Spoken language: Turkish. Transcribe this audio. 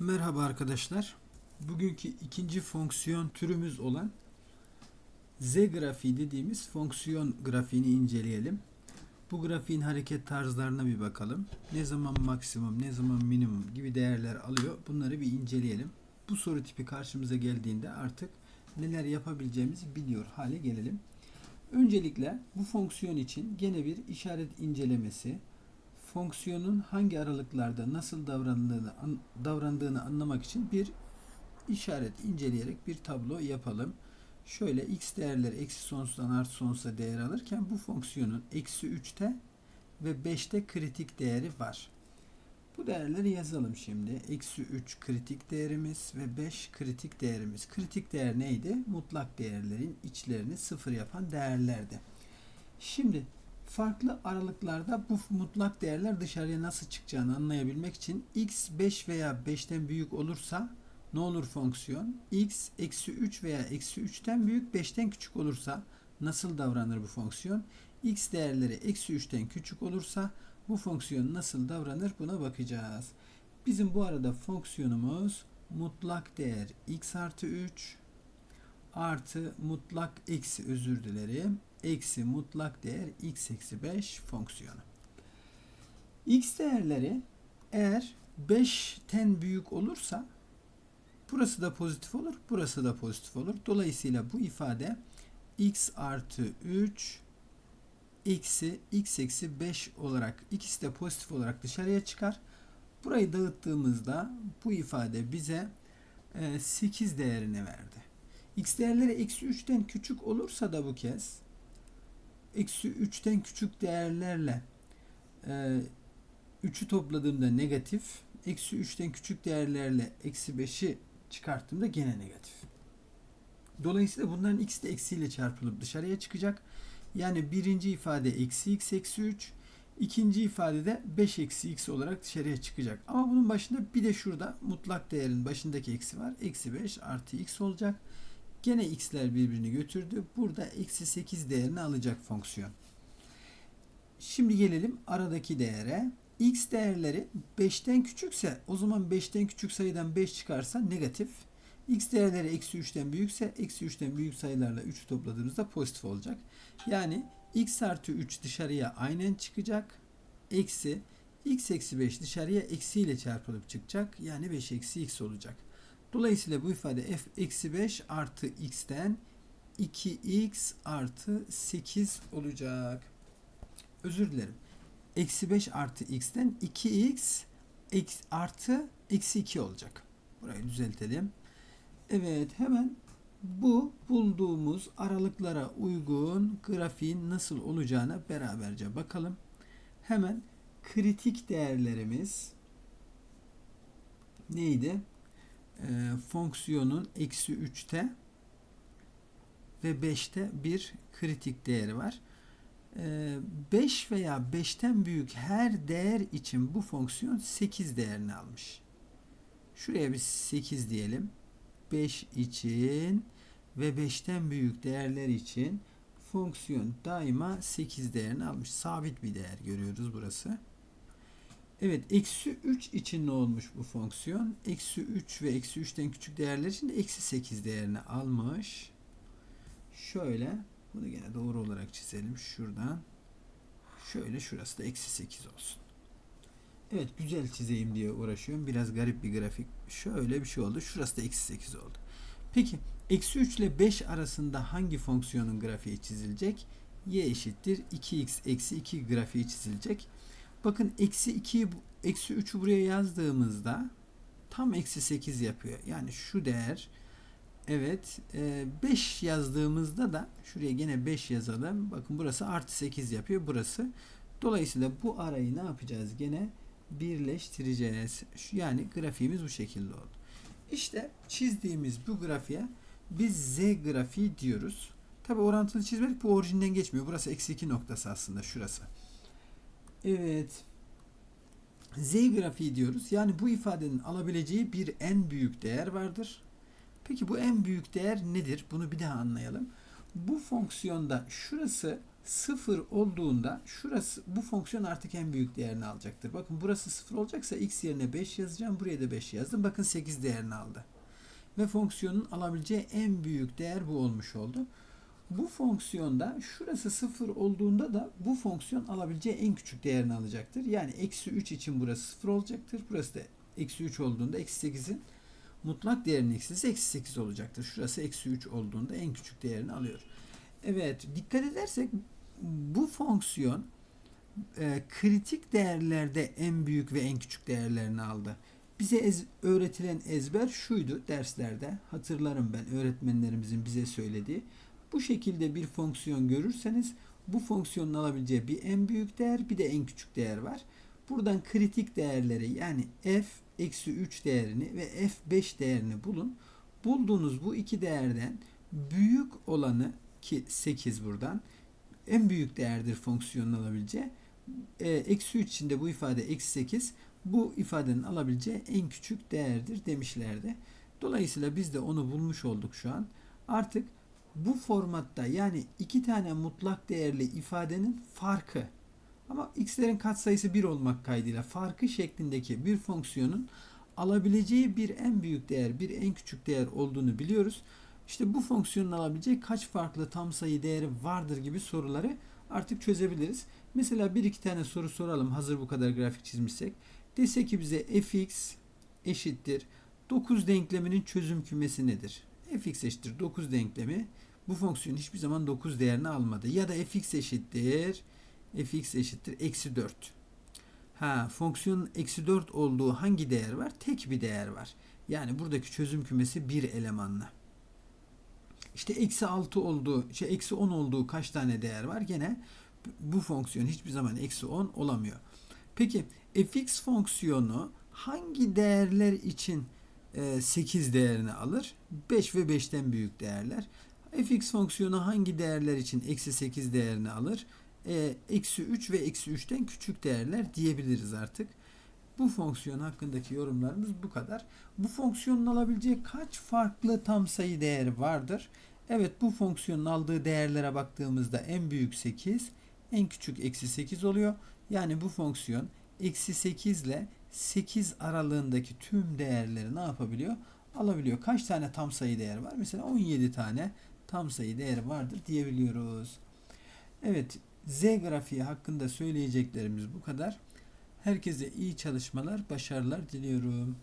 Merhaba arkadaşlar. Bugünkü ikinci fonksiyon türümüz olan z grafiği dediğimiz fonksiyon grafiğini inceleyelim. Bu grafiğin hareket tarzlarına bir bakalım. Ne zaman maksimum, ne zaman minimum gibi değerler alıyor. Bunları bir inceleyelim. Bu soru tipi karşımıza geldiğinde artık neler yapabileceğimizi biliyor hale gelelim. Öncelikle bu fonksiyon için gene bir işaret incelemesi, fonksiyonun hangi aralıklarda nasıl davrandığını an- davrandığını anlamak için bir işaret inceleyerek bir tablo yapalım. Şöyle x değerleri eksi sonsuzdan artı sonsuza değer alırken bu fonksiyonun eksi 3'te ve 5'te kritik değeri var. Bu değerleri yazalım şimdi. Eksi 3 kritik değerimiz ve 5 kritik değerimiz. Kritik değer neydi? Mutlak değerlerin içlerini sıfır yapan değerlerdi. Şimdi farklı aralıklarda bu mutlak değerler dışarıya nasıl çıkacağını anlayabilmek için x 5 veya 5'ten büyük olursa ne olur fonksiyon? x eksi 3 veya eksi 3'ten büyük 5'ten küçük olursa nasıl davranır bu fonksiyon? x değerleri eksi 3'ten küçük olursa bu fonksiyon nasıl davranır buna bakacağız. Bizim bu arada fonksiyonumuz mutlak değer x artı 3 artı mutlak eksi özür dilerim eksi mutlak değer x eksi 5 fonksiyonu. x değerleri eğer 5'ten büyük olursa burası da pozitif olur, burası da pozitif olur. Dolayısıyla bu ifade x artı 3 eksi x eksi 5 olarak ikisi de pozitif olarak dışarıya çıkar. Burayı dağıttığımızda bu ifade bize e, 8 değerini verdi. X değerleri eksi 3'ten küçük olursa da bu kez eksi 3'ten küçük değerlerle e, 3'ü topladığımda negatif, eksi 3'ten küçük değerlerle eksi 5'i çıkarttığımda gene negatif. Dolayısıyla bunların ikisi de eksiyle çarpılıp dışarıya çıkacak. Yani birinci ifade eksi x eksi 3, ikinci ifade de 5 eksi x olarak dışarıya çıkacak. Ama bunun başında bir de şurada mutlak değerin başındaki eksi var. Eksi 5 artı x olacak. Gene x'ler birbirini götürdü. Burada eksi 8 değerini alacak fonksiyon. Şimdi gelelim aradaki değere. x değerleri 5'ten küçükse o zaman 5'ten küçük sayıdan 5 çıkarsa negatif. x değerleri eksi 3'ten büyükse eksi 3'ten büyük sayılarla 3'ü topladığımızda pozitif olacak. Yani x artı 3 dışarıya aynen çıkacak. Eksi x eksi 5 dışarıya eksiyle çarpılıp çıkacak. Yani 5 eksi x olacak. Dolayısıyla bu ifade f eksi 5 artı x'ten 2x artı 8 olacak. Özür dilerim. Eksi 5 artı x'ten 2x eksi, artı eksi 2 olacak. Burayı düzeltelim. Evet hemen bu bulduğumuz aralıklara uygun grafiğin nasıl olacağına beraberce bakalım. Hemen kritik değerlerimiz neydi? E, fonksiyonun eksi 3'te ve 5'te bir kritik değeri var. E, 5 veya 5'ten büyük her değer için bu fonksiyon 8 değerini almış. Şuraya bir 8 diyelim. 5 için ve 5'ten büyük değerler için fonksiyon daima 8 değerini almış. Sabit bir değer görüyoruz burası. Evet eksi 3 için ne olmuş bu fonksiyon? Eksi 3 ve eksi 3'ten küçük değerler için de eksi 8 değerini almış. Şöyle bunu gene doğru olarak çizelim şuradan. Şöyle şurası da eksi 8 olsun. Evet güzel çizeyim diye uğraşıyorum. Biraz garip bir grafik. Şöyle bir şey oldu. Şurası da eksi 8 oldu. Peki eksi 3 ile 5 arasında hangi fonksiyonun grafiği çizilecek? y eşittir 2x eksi 2 grafiği çizilecek. Bakın eksi 2'yi eksi 3'ü buraya yazdığımızda tam eksi 8 yapıyor. Yani şu değer evet 5 yazdığımızda da şuraya gene 5 yazalım. Bakın burası artı 8 yapıyor burası. Dolayısıyla bu arayı ne yapacağız? Gene birleştireceğiz. Yani grafiğimiz bu şekilde oldu. İşte çizdiğimiz bu grafiğe biz z grafiği diyoruz. Tabi orantılı çizmek bu orijinden geçmiyor. Burası eksi 2 noktası aslında şurası. Evet. Z grafiği diyoruz. Yani bu ifadenin alabileceği bir en büyük değer vardır. Peki bu en büyük değer nedir? Bunu bir daha anlayalım. Bu fonksiyonda şurası sıfır olduğunda şurası bu fonksiyon artık en büyük değerini alacaktır. Bakın burası sıfır olacaksa x yerine 5 yazacağım. Buraya da 5 yazdım. Bakın 8 değerini aldı. Ve fonksiyonun alabileceği en büyük değer bu olmuş oldu. Bu fonksiyonda şurası sıfır olduğunda da bu fonksiyon alabileceği en küçük değerini alacaktır. Yani eksi 3 için burası sıfır olacaktır. Burası da eksi 3 olduğunda eksi 8'in mutlak değerinin eksisi eksi 8 olacaktır. Şurası eksi 3 olduğunda en küçük değerini alıyor. Evet dikkat edersek bu fonksiyon e, kritik değerlerde en büyük ve en küçük değerlerini aldı. Bize ez, öğretilen ezber şuydu derslerde. Hatırlarım ben öğretmenlerimizin bize söylediği. Bu şekilde bir fonksiyon görürseniz bu fonksiyonun alabileceği bir en büyük değer bir de en küçük değer var. Buradan kritik değerleri yani f eksi 3 değerini ve f5 değerini bulun. Bulduğunuz bu iki değerden büyük olanı ki 8 buradan en büyük değerdir fonksiyonun alabileceği. E, eksi 3 içinde bu ifade eksi 8 bu ifadenin alabileceği en küçük değerdir demişlerdi. Dolayısıyla biz de onu bulmuş olduk şu an. Artık bu formatta yani iki tane mutlak değerli ifadenin farkı ama x'lerin katsayısı 1 olmak kaydıyla farkı şeklindeki bir fonksiyonun alabileceği bir en büyük değer, bir en küçük değer olduğunu biliyoruz. İşte bu fonksiyonun alabileceği kaç farklı tam sayı değeri vardır gibi soruları artık çözebiliriz. Mesela bir iki tane soru soralım hazır bu kadar grafik çizmişsek. Dese ki bize fx eşittir 9 denkleminin çözüm kümesi nedir? fx eşittir 9 denklemi bu fonksiyon hiçbir zaman 9 değerini almadı. Ya da fx eşittir fx eşittir eksi 4. Ha fonksiyonun eksi 4 olduğu hangi değer var? Tek bir değer var. Yani buradaki çözüm kümesi bir elemanlı. İşte eksi 6 olduğu, şey eksi 10 olduğu kaç tane değer var? Gene bu fonksiyon hiçbir zaman eksi 10 olamıyor. Peki fx fonksiyonu hangi değerler için 8 değerini alır? 5 ve 5'ten büyük değerler. Fx fonksiyonu hangi değerler için eksi 8 değerini alır? Eksi 3 ve eksi 3'ten küçük değerler diyebiliriz artık. Bu fonksiyon hakkındaki yorumlarımız bu kadar. Bu fonksiyonun alabileceği kaç farklı tam sayı değeri vardır? Evet bu fonksiyonun aldığı değerlere baktığımızda en büyük 8, en küçük eksi 8 oluyor. Yani bu fonksiyon eksi 8 ile 8 aralığındaki tüm değerleri ne yapabiliyor? Alabiliyor. Kaç tane tam sayı değer var? Mesela 17 tane tam sayı değeri vardır diyebiliyoruz. Evet Z grafiği hakkında söyleyeceklerimiz bu kadar. Herkese iyi çalışmalar, başarılar diliyorum.